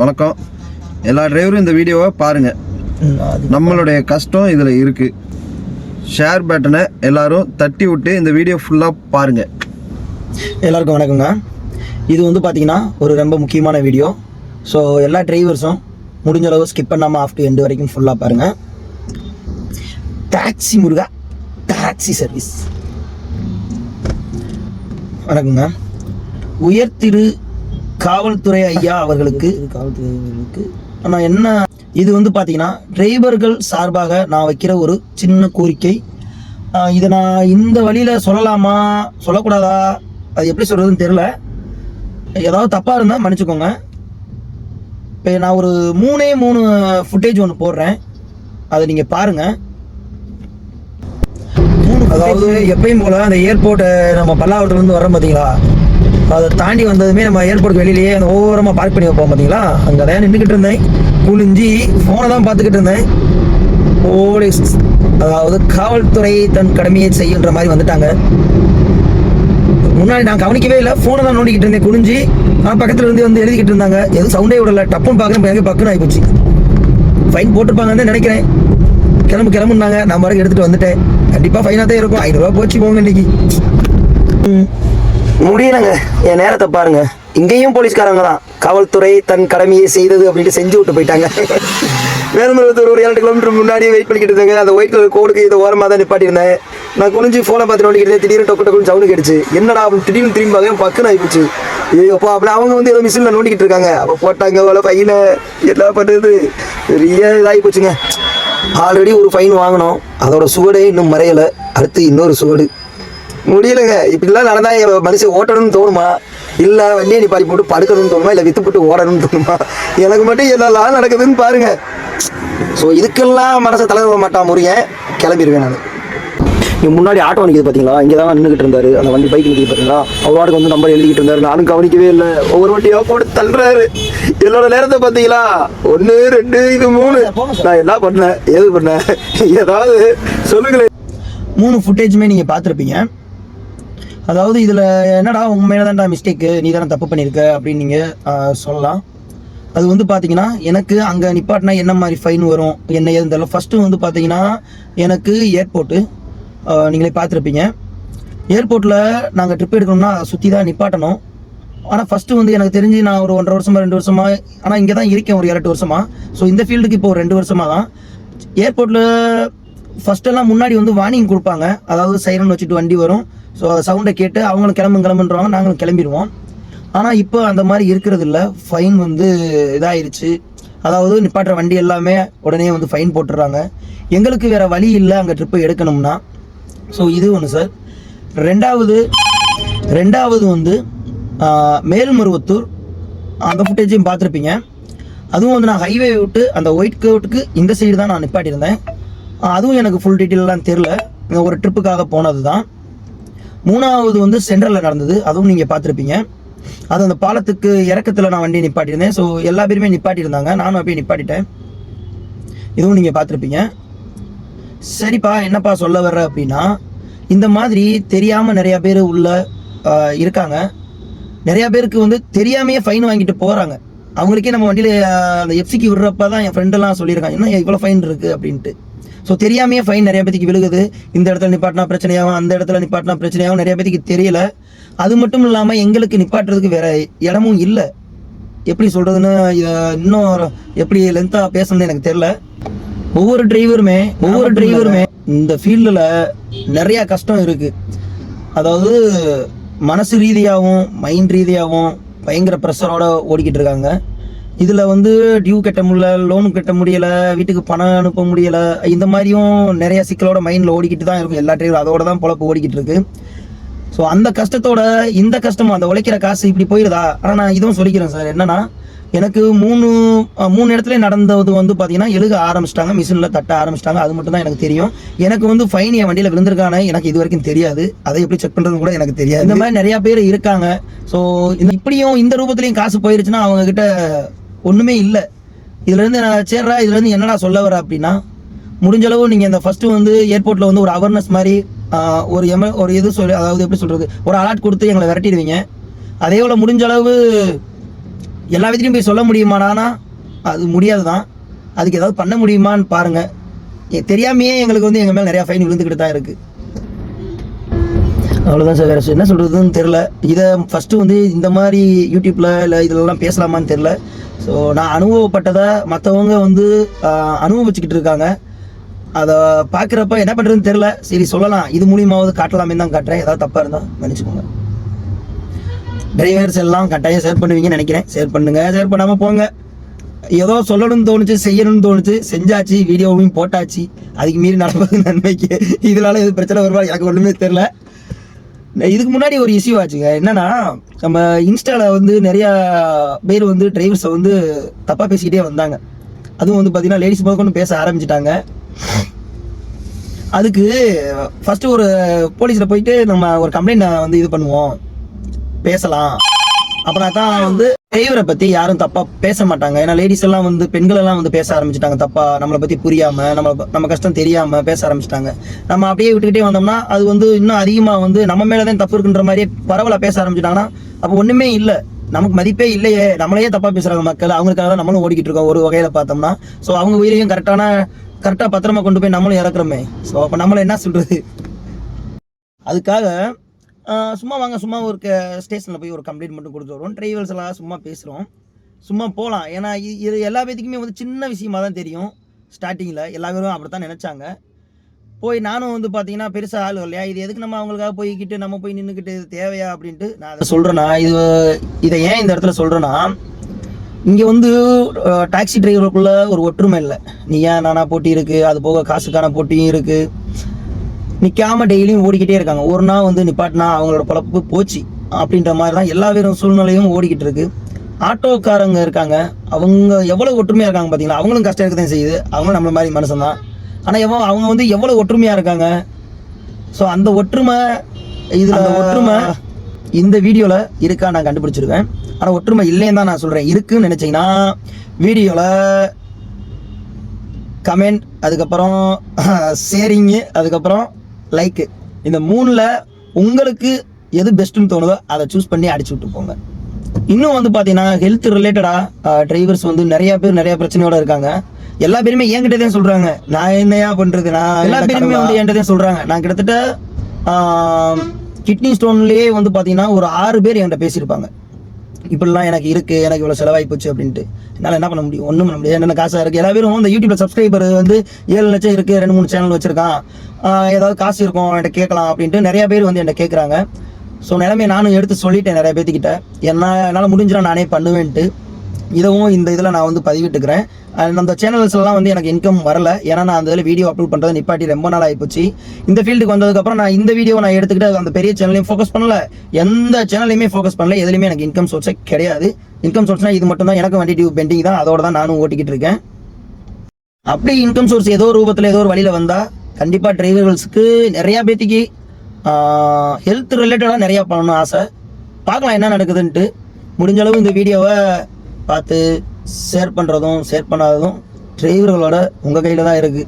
வணக்கம். எல்லா டிரைவரும் இந்த வீடியோவை பாருங்கள் நம்மளுடைய கஷ்டம் இதில் இருக்குது ஷேர் பட்டனை எல்லாரும் தட்டி விட்டு இந்த வீடியோ ஃபுல்லாக பாருங்கள் எல்லாருக்கும் வணக்கங்க இது வந்து பார்த்தீங்கன்னா ஒரு ரொம்ப முக்கியமான வீடியோ. ஸோ எல்லா டிரைவர்ஸும் முடிஞ்ச அளவு ஸ்கிப் பண்ணாமல் ஆஃப் டு எண்டு வரைக்கும் ஃபுல்லாக பாருங்கள் டாக்ஸி முருகா. டாக்ஸி சர்வீஸ் வணக்கங்க உயர் திரு காவல்துறை ஐயா அவர்களுக்கு காவல்துறை அவர்களுக்கு என்ன இது வந்து பார்த்தீங்கன்னா டிரைவர்கள் சார்பாக நான் வைக்கிற ஒரு சின்ன கோரிக்கை. இதை நான் இந்த வழியில் சொல்லலாமா? சொல்லக்கூடாதா? அது எப்படி சொல்கிறதுன்னு தெரில ஏதாவது தப்பாக இருந்தால் மன்னிச்சுக்கோங்க. இப்போ நான் ஒரு மூணே மூணு ஃபுட்டேஜ் ஒன்று போடுறேன். அதை நீங்கள் பாருங்கள் அதாவது எப்பயும் போல் அந்த ஏர்போர்ட்டை நம்ம பல்லாவரத்துலேருந்து வரோம் பார்த்தீங்களா அதை தாண்டி வந்ததுமே நம்ம ஏர்போர்ட் வெளியிலேயே அந்த ஓரமாக பார்க் பண்ணி வைப்போம் பார்த்தீங்களா? அங்கே தான் நின்றுக்கிட்டு இருந்தேன். குளிஞ்சி ஃபோனை தான் பார்த்துக்கிட்டு இருந்தேன். போலீஸ் அதாவது காவல்துறை தன் கடமையை செய்யுன்ற மாதிரி வந்துட்டாங்க. முன்னாடி நான் கவனிக்கவே இல்லை. ஃபோனை தான் நோண்டிக்கிட்டு இருந்தேன் குனிஞ்சு. நான் பக்கத்தில் இருந்து வந்து எழுதிக்கிட்டு இருந்தாங்க. எதுவும் சவுண்டே விடல. டப்புன்னு பார்க்குறேன் எனக்கு பக்குன்னு ஆகிப்போச்சு ஃபைன் போட்டிருப்பாங்கன்னு நினைக்கிறேன். கிளம்பு கிளம்புனாங்க நான் வரைக்கும் எடுத்துகிட்டு வந்துட்டேன். கண்டிப்பாக ஃபைனாக தான் இருக்கும். ஐநூறுரூவா போச்சு போங்க இன்னைக்கு. ம். முடியலங்க. என் நேரத்தை பாருங்க. இங்கேயும் போலீஸ்காரங்க தான். காவல்துறை தன் கடமையை செய்தது அப்படின்ட்டு செஞ்சு விட்டு போயிட்டாங்க. வேலுமருவத்தூர் ஒரு ஏழு கிலோமீட்டர் முன்னாடி வெயிட் பண்ணிக்கிட்டு இருந்தாங்க. அந்த ஒயிட் கலர் கோடுக்கு இதை ஓரமாக தான் நிப்பாட்டியிருந்தேன். நான் குனிஞ்சு ஃபோனை பார்த்து நோண்டிக்கிட்டு திடீர்னு டொக்கு டொக்குன்னு சவுண்டு கேட்டுச்சு. என்னடா அப்படின்னு திடீர்னு திரும்பி பார்க்க பக்குன்னு ஆயிப்போச்சு. அப்போ அப்படி அவங்க வந்து ஏதோ மிஷினில் நோண்டிக்கிட்டு இருக்காங்க. அப்போ போட்டாங்க அவ்வளோ ஃபைனை என்ன பண்ணுறது பெரிய இதாகி போச்சுங்க. ஆல்ரெடி ஒரு ஃபைன் வாங்கினோம். அதோட சுவடே இன்னும் மறையலை. அடுத்து இன்னொரு சுவடு. முடியலங்க. இப்படிலாம் நடந்தா என் மனுஷன் ஓட்டணும்னு தோணுமா? இல்ல வண்டியை நிப்பாடி போட்டு படுக்கணும்னு தோணுமா? இல்ல வித்து போட்டு ஓடணும்னு தோணுமா? எனக்கு மட்டும் என்னெல்லாம் நடக்குதுன்னு பாருங்க. ஸோ இதுக்கெல்லாம் மனசை தலைவர மாட்டான் முறியன் கிளம்பிடுவேன் நான். இங்க முன்னாடி ஆட்டோ நிற்கிது பார்த்தீங்களா இங்கே தான் நின்றுக்கிட்டு இருந்தாரு. அந்த வண்டி பைக் நிற்கிது பார்த்தீங்களா அவர் வாட்டுக்கு வந்து நம்பர் எழுதிக்கிட்டு இருந்தாரு. நானும் கவனிக்கவே இல்லை. ஒவ்வொரு வண்டியா போட்டு தள்ளுறாரு. என்னோட நேரத்தை பார்த்தீங்களா ஒன்று ரெண்டு இது மூணு. நான் என்ன பண்ணேன்? ஏது பண்ணேன்? ஏதாவது சொல்லுங்களேன். மூணு ஃபுட்டேஜுமே நீங்கள் பார்த்துருப்பீங்க. அதாவது இதில் என்னடா உங்க மேலே தான்டா மிஸ்டேக்கு நீ தானே தப்பு பண்ணியிருக்க அப்படின்னு நீங்கள் சொல்லலாம். அது வந்து பார்த்தீங்கன்னா எனக்கு அங்கே நிப்பாட்டினா என்ன மாதிரி ஃபைன் வரும் என்ன ஏதுன்னு தெரியல. ஃபஸ்ட்டு வந்து பார்த்தீங்கன்னா எனக்கு ஏர்போர்ட்டு நீங்களே பார்த்துருப்பீங்க. ஏர்போர்ட்டில் நாங்கள் ட்ரிப் எடுக்கணும்னா அதை சுற்றி தான் நிப்பாட்டணும். ஆனால் ஃபஸ்ட்டு வந்து எனக்கு தெரிஞ்சு நான் ஒரு ஒன்றரை வருஷமா ரெண்டு வருஷமாக ஆனால் இங்கே தான் இருக்கேன் ஒரு எட்டு வருஷமாக ஸோ இந்த ஃபீல்டுக்கு இப்போ ஒரு ரெண்டு வருஷமா தான். ஏர்போர்ட்டில் ஃபஸ்ட்டெல்லாம் முன்னாடி வந்து வார்னிங் கொடுப்பாங்க. அதாவது சைரன் வச்சுட்டு வண்டி வரும். ஸோ சவுண்டை கேட்டு அவங்களும் கிளம்பு கிளம்புன்றவாங்க நாங்களும் கிளம்பிடுவோம். ஆனால் இப்போ அந்த மாதிரி இருக்கிறது இல்லை ஃபைன் வந்து இதாயிருச்சு. அதாவது நிப்பாட்டுற வண்டி எல்லாமே உடனே வந்து ஃபைன் போட்டுடுறாங்க. எங்களுக்கு வேறு வழி இல்லை அங்கே ட்ரிப்பை எடுக்கணும்னா. ஸோ இது ஒன்று சார் ரெண்டாவது ரெண்டாவது வந்து மேல்மருவத்தூர். அந்த ஃபுட்டேஜையும் பார்த்துருப்பீங்க. அதுவும் வந்து நான் ஹைவே விட்டு அந்த ஒயிட் கோட்டுக்கு இந்த சைடு தான் நான் நிப்பாட்டியிருந்தேன். அதுவும் எனக்கு ஃபுல் டீட்டெயிலெலாம் தெரில ஒரு ட்ரிப்புக்காக போனது தான் மூணாவது வந்து சென்ட்ரலில் நடந்தது. அதுவும் நீங்கள் பார்த்துருப்பீங்க. அது அந்த பாலத்துக்கு இறக்கத்தில் நான் வண்டி நிப்பாட்டியிருந்தேன். ஸோ எல்லா பேருமே நிப்பாட்டியிருந்தாங்க. நானும் அப்படியே நிப்பாட்டிட்டேன். இதுவும் நீங்கள் பார்த்துருப்பீங்க. சரிப்பா என்னப்பா சொல்ல வர்ற அப்படின்னா இந்த மாதிரி தெரியாமல் நிறையா பேர் உள்ள இருக்காங்க. நிறையா பேருக்கு வந்து தெரியாமையே ஃபைன் வாங்கிட்டு போகிறாங்க அவங்களுக்கே நம்ம வண்டியில் அந்த எஃப்சிக்கு விடுறப்ப தான் என் ஃப்ரெண்டெல்லாம் சொல்லியிருக்காங்க. என்ன இவ்வளோ ஃபைன் இருக்குது அப்படின்ட்டு. ஸோ தெரியாமையே ஃபைன் நிறைய பேத்துக்கு விழுகுது. இந்த இடத்துல நிப்பாட்டினா பிரச்சனையாகும் அந்த இடத்துல நிப்பாட்டினா பிரச்சனையாகும் நிறைய பேத்துக்கு தெரியல. அது மட்டும் இல்லாமல் எங்களுக்கு நிப்பாட்டுறதுக்கு வேற இடமும் இல்லை. எப்படி சொல்கிறதுன்னு இன்னும் எப்படி லென்த்தாக பேசணும்னு எனக்கு தெரில ஒவ்வொரு டிரைவருமே ஒவ்வொரு டிரைவருமே இந்த ஃபீல்டில் நிறையா கஷ்டம் இருக்குது அதாவது மனசு ரீதியாகவும் மைண்ட் ரீதியாகவும் பயங்கர ப்ரெஷரோட ஓடிக்கிட்டு இருக்காங்க. இதில் வந்து டியூ கட்ட முடியல லோன் கட்ட முடியல வீட்டுக்கு பணம் அனுப்ப முடியல இந்த மாதிரியும் நிறைய சிக்கலோட மைண்டில் ஓடிக்கிட்டு தான் இருக்கும் எல்லா டிரைவரும் அதோட தான் பொழப்பு ஓடிக்கிட்டு இருக்கு. ஸோ அந்த கஷ்டத்தோட இந்த கஷ்டமும் அந்த உழைக்கிற காசு இப்படி போயிடுதா ஆனால் நான் இதுவும் சொல்லிக்கிறேன் சார். என்னன்னா எனக்கு மூணு மூணு இடத்துல நடந்தது வந்து பார்த்தீங்கன்னா எழுக ஆரம்பிச்சிட்டாங்க மிஷினில் தட்ட ஆரம்பிச்சிட்டாங்க. அது மட்டும் தான் எனக்கு தெரியும். எனக்கு வந்து ஃபைன் என் வண்டியில் விழுந்திருக்கானே எனக்கு இது வரைக்கும் தெரியாது. அதை எப்படி செக் பண்ணுறது கூட எனக்கு தெரியாது. இந்த மாதிரி நிறையா பேர் இருக்காங்க. ஸோ இந்த இப்படியும் இந்த ரூபத்துலையும் காசு போயிருச்சுன்னா அவங்கக்கிட்ட ஒன்றுமே இல்லை. இதுலேருந்து நான் சேர்றா இதுலேருந்து என்னடா சொல்ல வர அப்படின்னா முடிஞ்சளவு நீங்கள் இந்த ஃபஸ்ட்டு வந்து ஏர்போர்ட்டில் வந்து ஒரு அவேர்னஸ் மாதிரி ஒரு எம ஒரு இது சொல்லி அதாவது எப்படி சொல்கிறது ஒரு அலர்ட் கொடுத்து எங்களை விரட்டிடுவீங்க. அதே போல் முடிஞ்சளவு எல்லா விதத்துலையும் போய் சொல்ல முடியுமானா அது முடியாது தான் அதுக்கு ஏதாவது பண்ண முடியுமான்னு பாருங்கள் தெரியாமையே எங்களுக்கு வந்து எங்கள் மேலே நிறையா ஃபைன் விழுந்துக்கிட்டு தான் இருக்குது அவ்வளோதான் சார். வேறு என்ன சொல்கிறதுன்னு தெரில இதை ஃபஸ்ட்டு வந்து இந்த மாதிரி யூடியூப்பில் இல்லை இதிலலாம் பேசலாமான்னு தெரில ஸோ நான் அனுபவப்பட்டதை மற்றவங்க வந்து அனுபவிச்சுக்கிட்டு இருக்காங்க. அதை பார்க்குறப்ப என்ன பண்ணுறதுன்னு தெரில சரி சொல்லலாம். இது மூலியமாவது காட்டலாமே தான் காட்டுறேன். ஏதாவது தப்பாக இருந்தால் மன்னிச்சுக்கோங்க. டிரைவர்ஸ் எல்லாம் கட்டாயம் ஷேர் பண்ணுவீங்கன்னு நினைக்கிறேன். ஷேர் பண்ணுங்க. ஷேர் பண்ணாமல் போங்க. ஏதோ சொல்லணும்னு தோணுச்சு செய்யணும்னு தோணுச்சு செஞ்சாச்சு வீடியோவையும் போட்டாச்சு. அதுக்கு மீறி நடப்பது நன்மைக்கு. இதனால எது பிரச்சனை வருவா எனக்கு ஒன்றுமே தெரில இதுக்கு முன்னாடி ஒரு இஷ்யூ ஆச்சுங்க. என்னன்னா நம்ம இன்ஸ்டால வந்து நிறைய பேர் வந்து டிரைவர்ஸை வந்து தப்பாக பேசிக்கிட்டே வந்தாங்க. அதுவும் வந்து பார்த்தீங்கன்னா லேடிஸ் முதற்கொண்டு பேச ஆரம்பிச்சிட்டாங்க. அதுக்கு ஃபர்ஸ்ட் ஒரு போலீஸில் போயிட்டு நம்ம ஒரு கம்ப்ளைண்ட் வந்து இது பண்ணுவோம். பேசலாம். அப்புறம் தான் வந்து டிரைவரை பத்தி யாரும் தப்பா பேச மாட்டாங்க. ஏன்னா லேடிஸ் எல்லாம் வந்து பெண்கள் எல்லாம் வந்து பேச ஆரம்பிச்சிட்டாங்க தப்பா. நம்மளை பத்தி புரியாம நம்ம நம்ம கஷ்டம் தெரியாம பேச ஆரம்பிச்சிட்டாங்க. நம்ம அப்படியே விட்டுக்கிட்டே வந்தோம்னா அது வந்து இன்னும் அதிகமா வந்து நம்ம மேலதான் தப்பு இருக்குன்ற மாதிரியே பரவலா பேச ஆரம்பிச்சிட்டாங்கன்னா அப்போ ஒண்ணுமே இல்லை. நமக்கு மதிப்பே இல்லையே. நம்மளையே தப்பா பேசுறாங்க மக்கள். அவங்களுக்காக தான் நம்மளும் ஓடிக்கிட்டு இருக்கோம் ஒரு வகையில பார்த்தோம்னா. ஸோ அவங்க உயிரையும் கரெக்டான கரெக்டாக பத்திரமா கொண்டு போய் நம்மளும் இறக்குறோமே. ஸோ அப்போ நம்மள என்ன சொல்றது? அதுக்காக சும்மா வாங்க சும்மா ஒரு ஸ்டேஷனில் போய் ஒரு கம்ப்ளைண்ட் மட்டும் கொடுத்து வருவோம். டிரைவர்ஸ் எல்லாம் சும்மா பேசுகிறோம் சும்மா போகலாம் ஏன்னா இது எல்லா பேத்துக்குமே வந்து சின்ன விஷயமா தான் தெரியும். ஸ்டார்டிங்கில் எல்லா பேரும் அப்படி தான் நினச்சாங்க. போய் நானும் வந்து பார்த்தீங்கன்னா பெருசாக ஆள் இல்லையா இது எதுக்கு நம்ம அவங்களுக்காக போய்கிட்டு நம்ம போய் நின்றுக்கிட்டு இது தேவையா அப்படின்ட்டு நான் அதை சொல்கிறேன்னா இது இதை ஏன் இந்த இடத்துல சொல்கிறேன்னா இங்கே வந்து டாக்ஸி டிரைவருக்குள்ளே ஒரு ஒற்றுமை இல்லை. நீ ஏன் நானா போட்டி இருக்குது அது போக காசுக்கான போட்டியும் இருக்குது நிற்காம டெய்லியும் ஓடிக்கிட்டே இருக்காங்க. ஒரு நாள் வந்து நிப்பாட்டினா அவங்களோட பொழப்பு போச்சு அப்படின்ற மாதிரி தான் எல்லா பேரும் சூழ்நிலையும் ஓடிக்கிட்டு இருக்கு. ஆட்டோக்காரங்க இருக்காங்க. அவங்க எவ்வளோ ஒற்றுமையாக இருக்காங்க பார்த்தீங்களா அவங்களும் கஷ்டம் இருக்க தான் செய்யுது. அவங்களும் நம்மள மாதிரி மனுஷன் தான் ஆனால் எவ்வளோ அவங்க வந்து எவ்வளோ ஒற்றுமையாக இருக்காங்க? ஸோ அந்த ஒற்றுமை இதில் ஒற்றுமை இந்த வீடியோவில் இருக்கா நான் கண்டுபிடிச்சிருக்கேன் ஆனால் ஒற்றுமை இல்லைன்னு தான் நான் சொல்கிறேன் இருக்குன்னு நினச்சிங்கன்னா வீடியோவில் கமெண்ட் அதுக்கப்புறம் ஷேரிங்கு அதுக்கப்புறம் லைக்கு இந்த மூணில் உங்களுக்கு எது பெஸ்ட்டுன்னு தோணுதோ அதை சூஸ் பண்ணி அடிச்சு விட்டு போங்க. இன்னும் வந்து பார்த்தீங்கன்னா ஹெல்த் ரிலேட்டடாக டிரைவர்ஸ் வந்து நிறைய பேர் நிறைய பிரச்சனையோட இருக்காங்க. எல்லா பேருமே என்கிட்ட தான் சொல்கிறாங்க நான் என்னையா பண்ணுறது நான் எல்லா பேருமே வந்து என்கிட்ட தான் சொல்கிறாங்க நான் கிட்டத்தட்ட கிட்னி ஸ்டோன்லேயே வந்து பார்த்தீங்கன்னா ஒரு ஆறு பேர் என்கிட்ட பேசியிருப்பாங்க. இப்படிலாம் எனக்கு இருக்கு எனக்கு இவ்வளோ செலவாகி போச்சு அப்படின்ட்டு. என்னால் என்ன பண்ண முடியும்? ஒன்றும் பண்ண முடியாது. என்ன காசாக இருக்குது எல்லா பேரும் இந்த யூடியூப்ல சப்ஸ்கிரைபர் வந்து ஏழு லட்சம் இருக்குது ரெண்டு மூணு சேனல் வச்சிருக்கான். ஏதாவது காசு இருக்கும் என்கிட்ட கேட்கலாம் அப்படின்ட்டு நிறைய பேர் வந்து என்கிட்ட கேட்குறாங்க ஸோ நிலைமையை நானும் எடுத்து சொல்லிட்டேன் நிறைய பேர்த்துக்கிட்ட. என்ன என்னால் முடிஞ்சிடும் நானே பண்ணுவேன்ட்டு. இதுவும் இந்த இதில் நான் வந்து பதிவிட்டுக்கிறேன். அந்த சேனல்ஸ்லாம் வந்து எனக்கு இன்கம் வரல. ஏன்னா நான் அந்த இதில் வீடியோ அப்லோட் பண்ணுறது நிப்பாட்டி ரொம்ப நாள் ஆகிப்போச்சு இந்த ஃபீல்டுக்கு வந்ததுக்கப்புறம் நான் இந்த வீடியோ நான் எடுத்துக்கிட்டு அந்த பெரிய சேனலையும் ஃபோக்கஸ் பண்ணல. எந்த சேனலையுமே ஃபோக்கஸ் பண்ணல. எதுலையுமே எனக்கு இன்கம் சோர்ஸே கிடையாது. இன்கம் சோர்ஸ்னால் இது மட்டும் தான். எனக்கு வண்டி டியூப் பெண்டிங் தான். அதோட தான் நானும் ஓட்டிக்கிட்டு இருக்கேன். அப்படி இன்கம் சோர்ஸ் ஏதோ ரூபத்தில் ஏதோ ஒரு வழியில் வந்தால் கண்டிப்பாக டிரைவர்ஸ்க்கு நிறையா பேத்திக்கு ஹெல்த் ரிலேட்டடாக நிறையா பண்ணணும்னு ஆசை. பார்க்கலாம் என்ன நடக்குதுன்ட்டு. முடிஞ்ச அளவு இந்த வீடியோவை பார்த்து ஷேர் பண்ணுறதும் ஷேர் பண்ணாததும் டிரைவர்களோட உங்கள் கையில் தான் இருக்குது